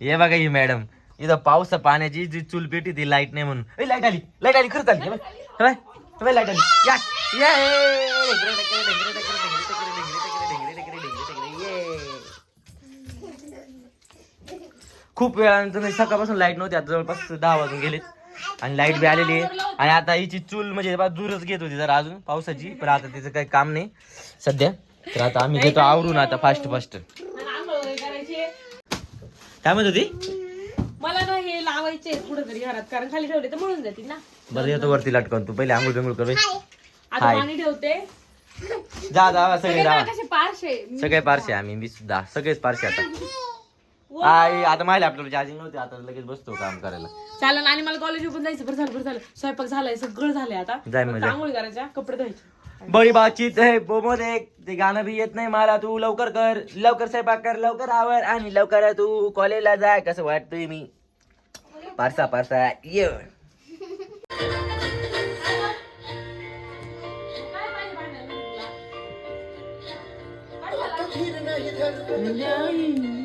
हे बघा ही मॅडम इथं पावसा पाण्याची जी चूल पेटी ती लाइट नाही म्हणून ए लाइट आली लाइट आली खरंच आली हे बघ, हे बघ, हे बघ, लाइट आली! खूप वेळानंतर म्हणजे सकाळपासून लाइट नव्हती आता जवळपास दहा वाजून गेलेत आणि लाइट बी आलेली आहे आणि आता हिची चूल म्हणजे बा दूरच घेत होती जरा अजून पावसाची पण आता तिचं काही काम नाही सध्या तर आता आम्ही घेतो आवरून आता फास्ट फास्ट काय म्हणत होती? मला ना हे लावायचे कुठं तरी घरात कारण खाली ठेवले तर म्हणून जातील ना. बरं येतो वरती लटकन तू पहिले आंघोळ बिंघोळ कर बे. आता हाय. पाणी ठेवते. जा जा सगळे सगळे जा. कसे पारशे सगळे पारसे आम्ही मी सुद्धा. सगळेच पारसे आता. आई आता माहिले आपल्याला चार्जिंग नव्हती आता लगेच बसतो काम करायला. चालन आणि मला कॉलेज पण जायचं बरं झालं बरं झालं. स्वयंपाक झालाय सगळं झालंय आता. जाय मग फक्त. आंघोळ करायच्या कपडे धुवायचे. बडी बातचीत है बोमोदे ते गाणं बी येत नाही मला तू लवकर कर लवकर स्वयंपाक कर लवकर आवर आणि लवकर तू कॉलेजला जाय कसं वाटतोय मी पारसा पारसा ये।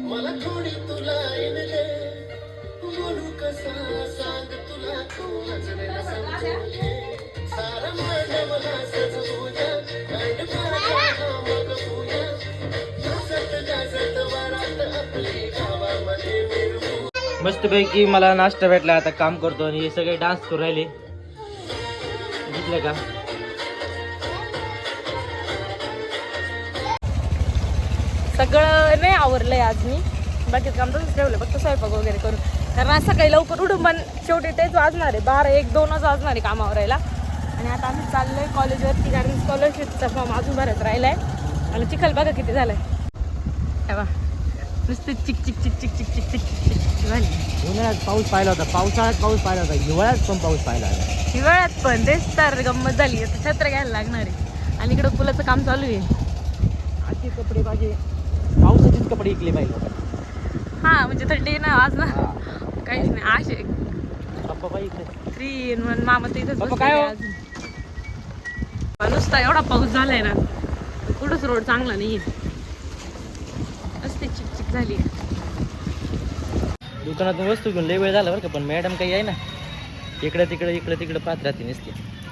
मस्त पैकी मला नाश्ता भेटला आता काम करतो आणि हे सगळे डान्स करू राहिले. दिसलं का? सगळं नाही आवरलंय आज मी. बाकीचं काम तसंच ठेवलं फक्त स्वयंपाक वगैरे करून. कारण आज सकाळी लवकर उठून पण शेवटी तेच वाजणार आहे. बारा एक दोनच वाजणार आहे कामावर आवरायला आणि आता आम्ही चाललोय कॉलेजवरती कारण स्कॉलरशिपचा फॉर्म अजून भरत राहिला आहे आणि चिखल बघा किती झालाय. आहे नुसते चिक चिक चिक चिक चिक चिक चिक चिक चिक झाली उन्हाळ्यात पाऊस पाहिला होता पावसाळ्यात पाऊस पाहिला होता हिवाळ्यात पण पाऊस पाहिला होता हिवाळ्यात पण तेच तर गंमत झाली आता छत्र घ्यायला लागणार आहे आणि इकडं पुलाचं काम चालू आहे असे कपडे पाहिजे पावसाचेच कपडे इकले पाहिजे हा म्हणजे थंडी ना आज ना काहीच नाही आशे बाई इकडे थ्री इन वन मामा तर इथंच बाबा, काय हो? नुसता एवढा पाऊस झालाय ना कुठंच रोड चांगला नाही झाली. दुकानातून वस्तू घेऊन लय वेळ झाला बरं का पण मॅडम काही आहे ना इकडं तिकडं इकडं तिकडं पाहत राहते नसते.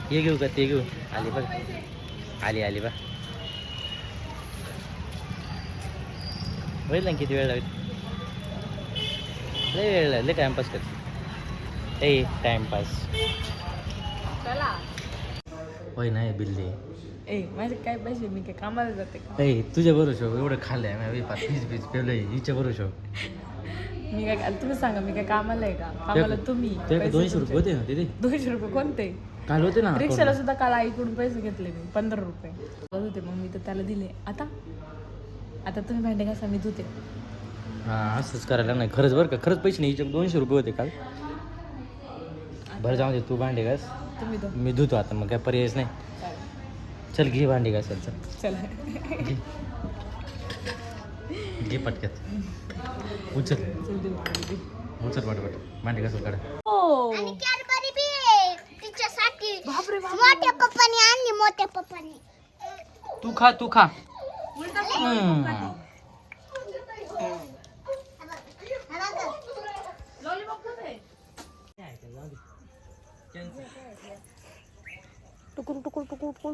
हे घेऊ का ते घेऊ. आली बघ. आली आली बा होईल ना किती वेळ लागेल? लय वेळ लागेल टाइमपास करते. ए टाइमपास होय नाही बिल्ली. ए माझे काय पैसे मी काय कामाला जाते का ए तुझ्या बरोबर शो एवढं खाल्लंय मी फीज बीज पेवलंय हिच्या बरोबर मी काय तुम्ही सांगा मी काय कामाला आहे का कामाला तुम्ही ते पैसे दोनशे. रुपये होते ना तिथे दोनशे रुपये कोणते काल होते ना रिक्षाला सुद्धा काल आईकडून पैसे घेतले मी पंधरा रुपये होते मग मी तर त्याला दिले आता आता तुम्ही भांडे घासा मी धुते हा असंच करायला नाही खरंच बरं का खरंच पैसे नाही हिच्याकडे दोनशे रुपये होते काल बरं जाऊ दे तू भांडे घास मी धुतो आता मग काय पर्यायच नाही चल घे भांडी घासायला चल चला. घे. घे पटक्यात. उचल. चल देऊ भांडी. उचल पटपट. भांडी काढ हो. मोठ्या पप्पाने आणली मोठ्या पप्पाने. तू खा तू खा. हम्म. टुकुर टुकुर टुकुर टुकुर.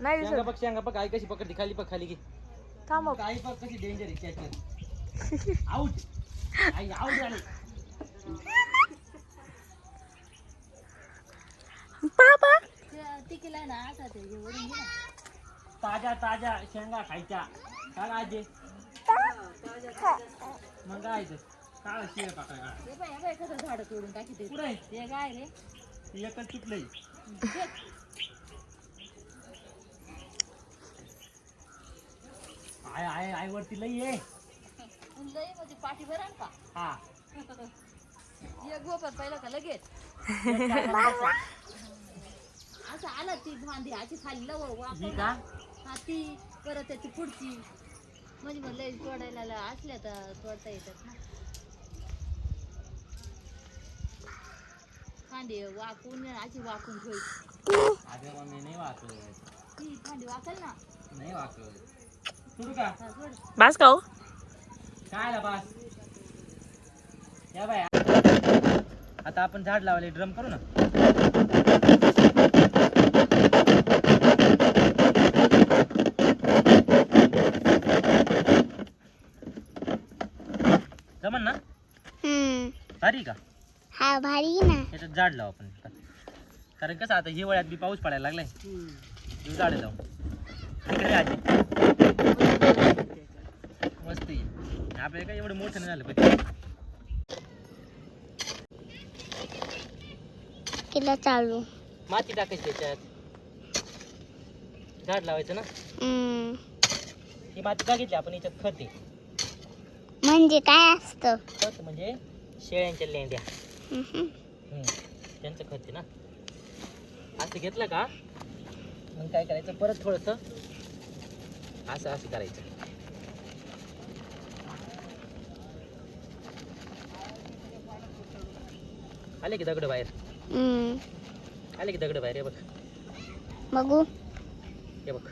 नाही शेंगा दिसत बघ शेंगा बघ आई कशी पकडते खाली बघ खाली घे. थांब आई बघ कशी डेंजर आहे कॅचर आउट आई आउट झाली. बाबा. ताज्या ताज्या शेंगा खायच्या. काय आजे. मग काय ते? काय शिळ टाकाय झाड तोडून टाकी ते. पुढे ते काय रे? एकच चुकलंय आय आय आय वरती लई आहे. लई म्हणजे पाठी भरा का? हा. एक गोपर पहिला का लगेच? असं आलं ती खाली हा ती परत त्याची पुढची. म्हणजे म्हणलं तोडायला ला- असल्या तर तोडता येतात ना. वाकून अशी वाकून ठेवायची. अगं मम्मी नाही वाकत. ती खांडी वाकल ना? नाही वाकत. सोड. बास का हो? काय बास? या बाय. आता आपण झाड लावले ड्रम करू ना. जमन ना? भारी का? हा भारी ना. झाड लावू आपण. कारण कसं आता हिवाळ्यात बी पाऊस पडायला लागलाय. झाड लावू आहे आपल्याला काय एवढं मोठं नाही झालं पाहिजे केलं चालू. माती टाकायची त्याच्यात. झाड लावायचं ना? ही माती का घेतली? आपण याच्यात खत आहे. म्हणजे काय असतं? खत म्हणजे शेळ्यांच्या लेंड्या. त्यांचं खत आहे ना? असं घेतलं का? मग काय करायचं? परत थोडस असं असं करायचं. आले की दगड बाहेर? हम्म. आले की दगड बाहेर? हे बघ. बघू. हे बघ.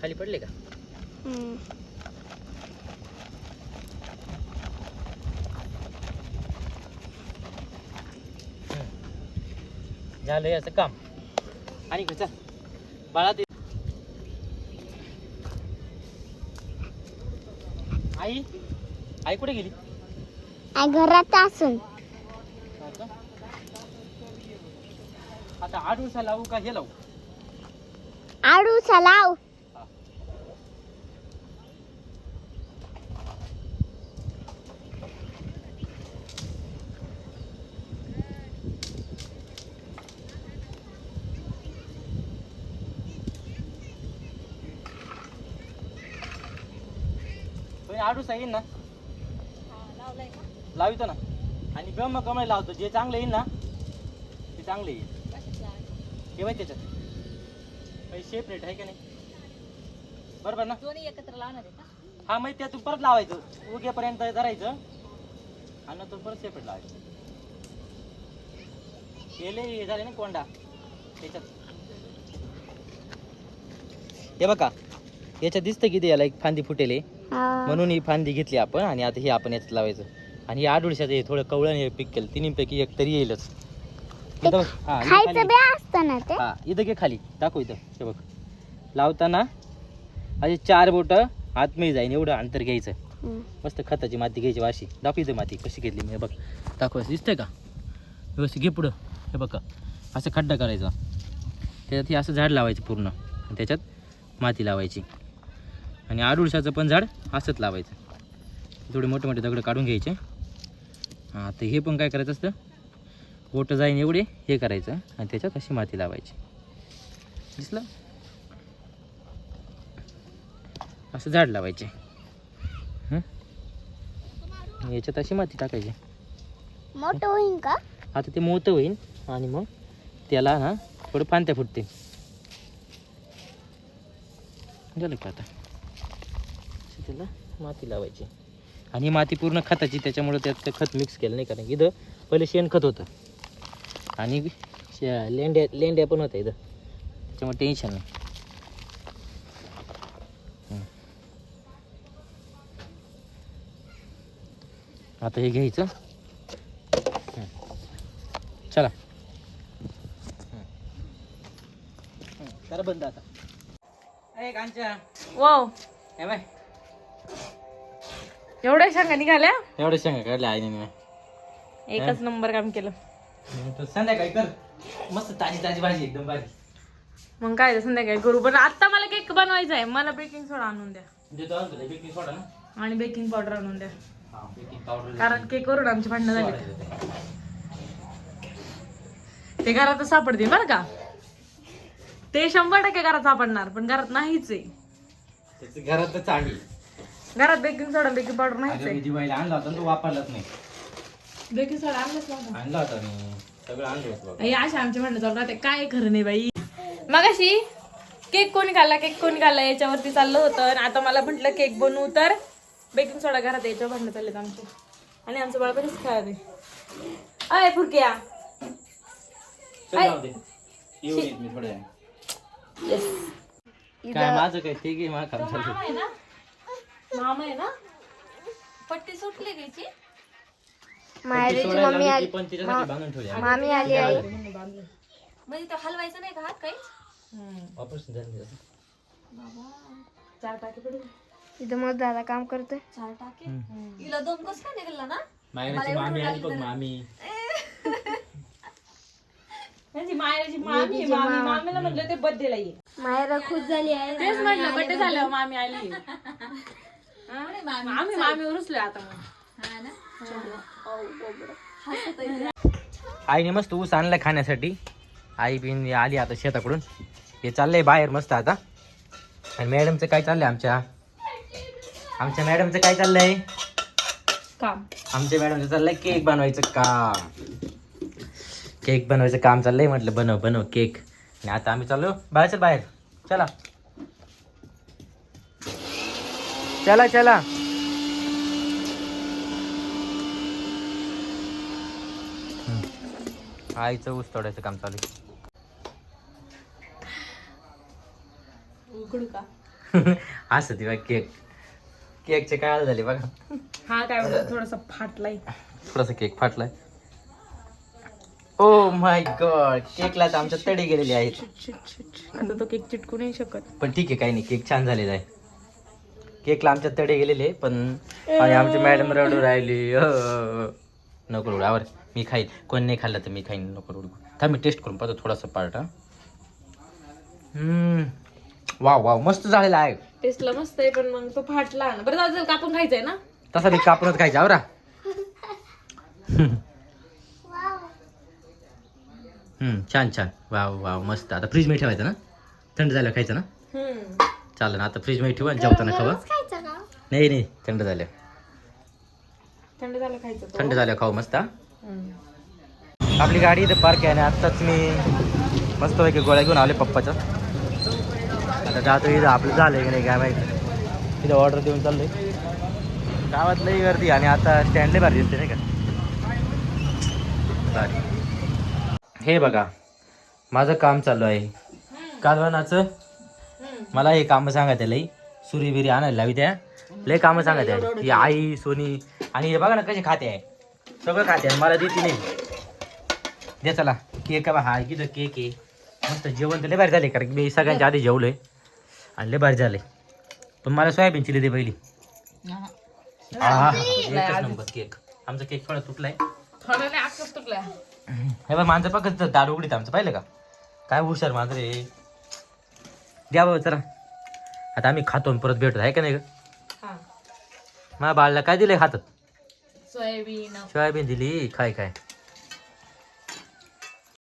खाली पडले का? हम्म. झालंय असं काम. आणि इकडे चल. बाळा ते आई? आई कुठे गेली? आ, घरात असून. आता आठ दिवसा लावू का हे लावू आडूचा लाव पण आठ दिवसा येईन ना लावितो ना आणि ब्रह्म कमळ लावतो जे चांगलं येईल ना ते चांगलं येईल हे माहिती त्याच्यात. सेपरेट आहे का नाही? बरोबर ना? दोन्ही एकत्र लावणार आहे का? हा माहिती त्यातून परत लावायचं. उग्यापर्यंत धरायचं. आणि नंतर परत सेपरेट लावायचं. केले हे झाले ना कोंडा. त्याच्यात. हे बघा. याच्यात दिसतं किती याला एक फांदी फुटेले. म्हणून ही फांदी घेतली आपण आणि आता हे आपण याच्यात लावायचं. आणि हे आडुळशाचं हे थोडं कवळण हे पीक केलं. तिन्हीपैकी एक तरी येईलच. इथं बघ. हा, इथं खायचं खाली. बी असतं ना ते. हा इथं घे खाली. दाखव इथं. हे बघ. लावताना असे चार बोटं आतमध्ये जाईन. एवढं अंतर घ्यायचं. हम्म. मस्त खताची माती घ्यायची वाशी दाखव इथं माती कशी घेतली मी. हे बघ. दाखव. दिसतंय का? व्यवस्थित घे पुढं. हे बघ. असं खड्डा करायचा. त्याच्यात हे असं झाड लावायचं पूर्ण. आणि त्याच्यात माती लावायची. आणि आडुळशाचं पण झाड असंच लावायचं. थोडे मोठे मोठे दगड काढून घ्यायचे. हां तर हे पण काय करायचं असतं? बोटं जाईन एवढे हे करायचं आणि त्याच्यात अशी माती लावायची. दिसलं? असं झाड लावायचे? याच्यात अशी माती टाकायची. मोठं होईन का? आता ते मोठं होईल आणि मग त्याला ना थोडं पानत्या फुटते. झालं का आता? त्याला माती लावायची. आणि माती पूर्ण खताची त्याच्यामुळे त्यात खत मिक्स केलं नाही कारण की इथं पहिले शेणखत होतं. आणि लेंड्या लेंड्या पण होत्या इथं. त्याच्यामुळे टेन्शन नाही. आता हे घ्यायचं. चला. करा बंद आता. ए कांच्या वाव. हे बाय. एवढ्या शेंगा निघाल्या? एवढे शेंगा काढल्या आईने. मी एकच नंबर काम केलं. तर संध्याकाळी कर. मस्त ताजी ताजी भाजी एकदम भाजी. मग काय ते संध्याकाळी करू पण आता मला केक बनवायचा आहे. मला बेकिंग सोडा आणून द्या. देतो आणतो ते बेकिंग सोडा ना? आणि बेकिंग पावडर आणून द्या. हा बेकिंग पावडर कारण केक वरून आमची भांडणं झाली. ते घरातच सापडते बरं का? ते शंभर टक्के घरात सापडणार पण घरात नाहीच आहे. त्याचं घरात तर चांगली घरात बेकिंग सोडा बेकिंग पावडर नाहीच अगं आहे. दिवाळीला आणला होता तो वापरलाच नाही. बेकिंग सोडा आणलंच नव्हतं. आणला होता मी. हे अशा आमच्या भांडण चालू राहते. काय खरं नाही बाई? मग अशी केक कोणी खाल्ला? केक कोणी खाल्ला? याच्यावरती चाललं होतं. आणि आता मला म्हटलं केक बनवू तर बेकिंग सोडा घरात याच्यावर भांडणं चाललेत आमचे. आणि आमचं बाळ कधीच खेळावे अय फुरक्या. काय माझं काय ते चालू आहे ना? मामा आहे ना? पट्टी सुटली घ्यायची माहेरीची मम्मी आली. पण तिच्यासाठी बांधून ठेवली. आहे. मामी आली आई. म्हणजे तो हलवायचा नाही का हात काहीच ऑपरेशन झालं त्याचं. चार टाके इथं मग दादा काम करतोय. चार टाके? हिला दोन कस काय निघाला ना? मायराची मामी आली बघ मामी. त्यांची मायाची मामी मामी मामीला म्हटलं ते बर्थडेला ये. मायरा खुश झाली आहे. तेच म्हटलं बर्थडे झाल्यावर मामी आली. मामी मामी. उरुसले आता मग. आईने मस्त ऊस आणलाय खाण्यासाठी. आई बिन आली आता शेताकडून. हे चाललंय बाहेर मस्त आता. आणि मॅडमचं काय चाललंय आमच्या? आमच्या मॅडमचं काय चाललंय? काम. आमच्या मॅडमचं चाललंय केक बनवायचं काम. केक बनवायचं काम चाललंय म्हटलं बनव बनव केक. आणि आता आम्ही चाललो. बाहेर चल बाहेर. चला. चला चला. आईचं ऊस तोडायचं काम चालू आहे. उघडू का? असं ती बघ केक. केकचे काय हाल झाले बघा. हा काय म्हणतो थोडासा फाटलाय. थोडासा केक फाटलाय. ओ माय गॉड केकला तर आमच्या तडे गेलेले आहेत. आता तो केक चिटकू नाही शकत. पण ठीक आहे काही नाही केक छान झालेला आहे. केकला आमच्या तडे गेलेले पण आणि आमची मॅडम रडू राहिली. अं. नको रडू आवर मी खाईन कोण नाही खाल्लं तर मी खाईन नको रडू. थांब मी टेस्ट करून पाहतो थोडासा पार्ट हा. हम्म. वाव वाव मस्त झालेला आहे. टेस्टला मस्त आहे पण मग तो फाटला ना बरं जाऊ दे, कापून खायचंय ना? तसा मी कापूनच खायचा आवरा. हम्म, छान छान. वाव वाव मस्त. आता फ्रीजमध्ये ठेवायचं ना? थंड झालं खायचं ना? हम्म. चालेल ना आता फ्रीजमध्ये ठेवा आणि जेवताना खावा खायचं का नाही नाही थंड झालं. थंड झालं खायचं तो. थंड झालं खाऊ मस्त हा? आपली गाडी इथं पार्क आहे आणि आत्ताच मी मस्तपैकी गोळ्या घेऊन आले पप्पाच्या आता जातो इथं आपलं झालं की नाही काय माहिती. तिथे ऑर्डर देऊन चाललंय. गावात लई गर्दी आणि आता स्टँडले भारी दिसते नाही का? हे बघा माझं काम चालू आहे. कालवानाचं मला हे कामं सांगायचं लई. सुरी बिरी आणायला लावी त्या. लई कामं सांगायचं आहे. ही आई सोनी आणि हे बघा ना कसे खाते आहे. सगळं खाते आहे मला देते नाही. दे चला. केक आहे बा हा किती केक आहे. मस्त जेवण तर लय भारी झाले कारण की मी सगळ्यांच्या आधी जेवलोय. आणि लय भारी झाले पण मला सोयाबीन चिली दे पहिली. आहा, एकच नंबर केक. आमचा केक थोडा तुटलाय. थोडं नाही आकच तुटलाय. हे बघ माणसं पकड दार उघडीत आमचं पाहिलं का? काय हुशार मांजर रे द्या बाबा चला. आता आम्ही खातो आणि परत भेटतो आहे का नाही ग? हा. माझ्या बाळाला काय दिलंय हातात? सोयाबीन. सोयाबीन दिली. काय काय